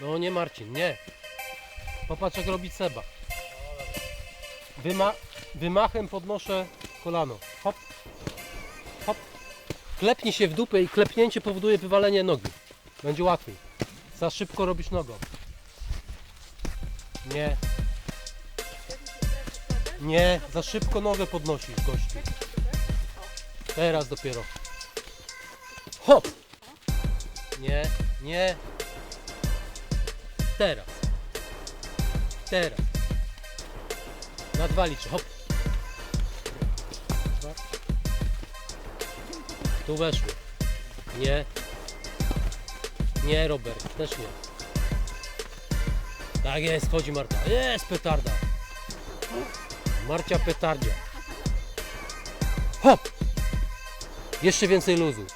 No nie Marcin, nie. Popatrz jak robi Seba. Wyma wymachem podnoszę kolano. Hop. Hop. Klepnij się w dupę i klepnięcie powoduje wywalenie nogi. Będzie łatwiej. Za szybko robisz nogą. Nie. Nie, za szybko nogę podnosisz, gościu. Teraz dopiero. Hop! Nie, nie. Teraz. Teraz. Na dwa liczę, hop. Tu weszły. Nie. Nie, Robert, też nie. Tak jest, chodzi Marta. Jest petarda. Marcia petardia. Hop! Jeszcze więcej luzu.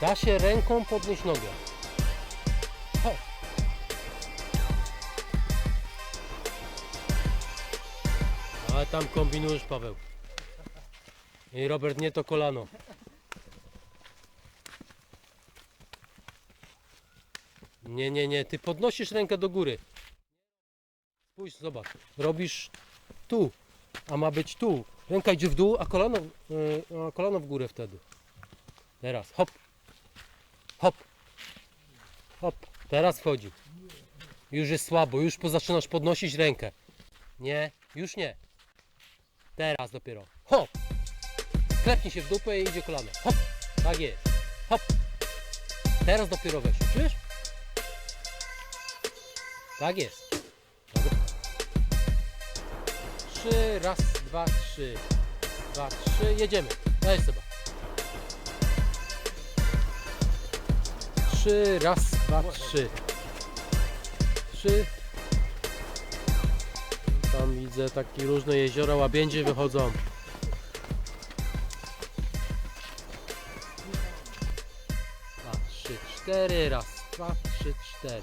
Da się ręką podnieść nogę. Ale tam kombinujesz, Paweł. I Robert, nie to kolano. Nie, nie, nie. Ty podnosisz rękę do góry. Spójrz, zobacz. Robisz tu, a ma być tu. Ręka idzie w dół, a kolano, yy, a kolano w górę wtedy. Teraz, hop. Hop. Hop. Teraz wchodzi. Już jest słabo, już zaczynasz podnosić rękę. Nie, już nie. Teraz dopiero. Hop. Klepnij się w dupę i idzie kolano. Hop. Tak jest. Hop. Teraz dopiero weź. Czujesz? Tak jest. Dobra. Trzy, raz, dwa, trzy. Dwa, trzy, jedziemy. Daj sobie. Trzy, raz, dwa, trzy. Trzy. Tam widzę takie różne jeziora, łabędzie wychodzą. Dwa, trzy, cztery, raz, dwa, trzy, cztery.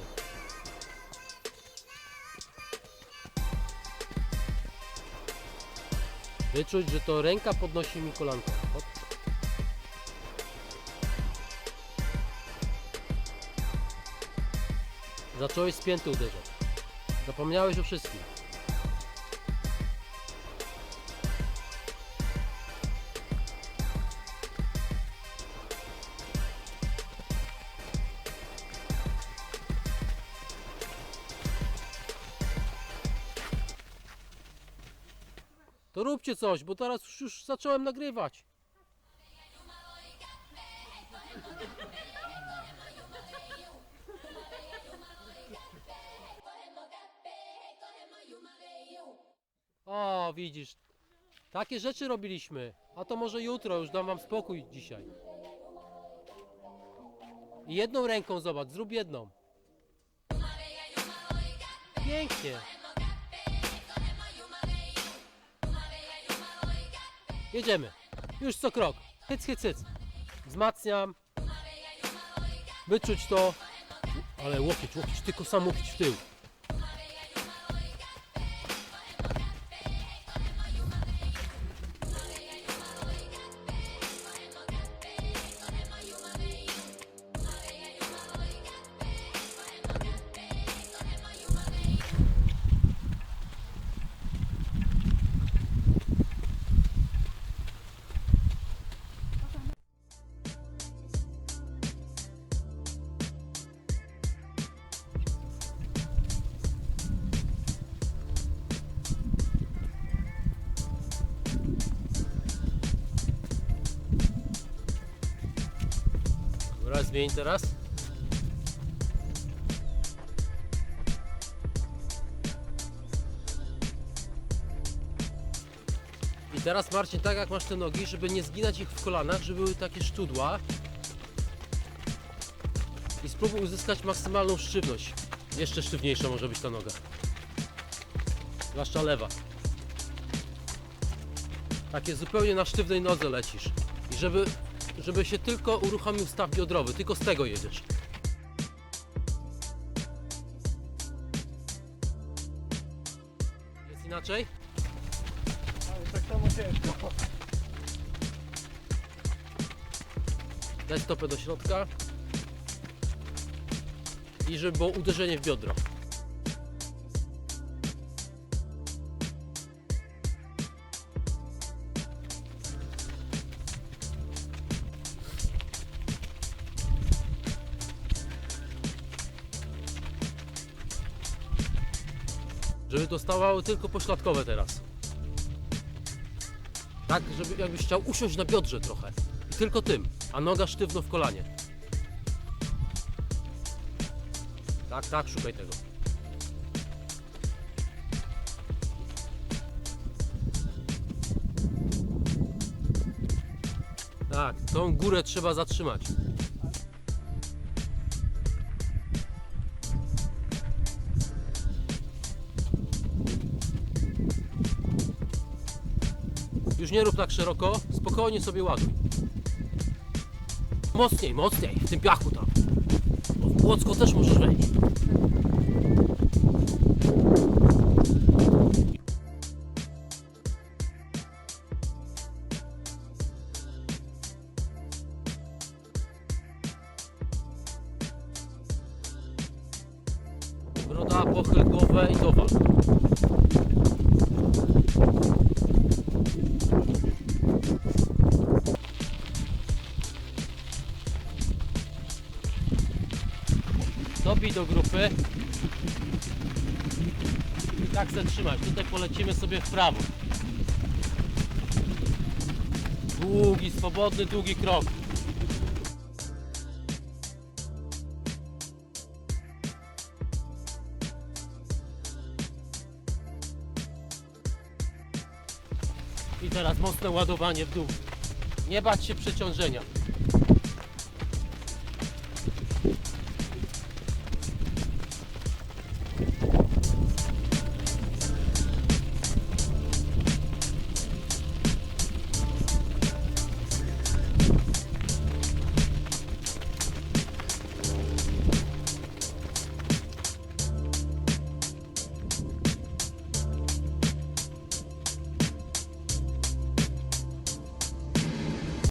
Wyczuć, że to ręka podnosi mi kolanko. Hop. Zacząłeś z pięty uderzać. Zapomniałeś o wszystkim. To róbcie coś, bo teraz już, już zacząłem nagrywać. O, widzisz. Takie rzeczy robiliśmy. A to może jutro, już dam wam spokój dzisiaj. I jedną ręką zobacz, zrób jedną. Pięknie. Jedziemy. Już co krok. Hyc, hyc, hyc. Wzmacniam. Wyczuć to. Ale łokieć, łokieć, tylko sam łokieć w tył. Zmień teraz. I teraz Marcin, tak jak masz te nogi, żeby nie zginać ich w kolanach, żeby były takie szczudła. I spróbuj uzyskać maksymalną sztywność. Jeszcze sztywniejsza może być ta noga. Zwłaszcza lewa. Takie zupełnie na sztywnej nodze lecisz. I żeby, żeby się tylko uruchomił staw biodrowy, tylko z tego jedziesz. Inaczej? Ale tak samo ciężko. Daj stopę do środka. I żeby było uderzenie w biodro. Żeby to stawało tylko pośladkowe teraz. Tak, żeby jakbyś chciał usiąść na biodrze trochę. I tylko tym, a noga sztywno w kolanie. Tak, tak, szukaj tego. Tak, tą górę trzeba zatrzymać. Nie rób tak szeroko, spokojnie sobie ładuj. Mocniej, mocniej, w tym piachu tam. Bo w Płocko też możesz wejść. Broda, pochyl głowę i dowal. Dobij do grupy. I tak zatrzymać. Tutaj polecimy sobie w prawo. Długi, swobodny, długi krok. I teraz mocne ładowanie w dół. Nie bać się przeciążenia.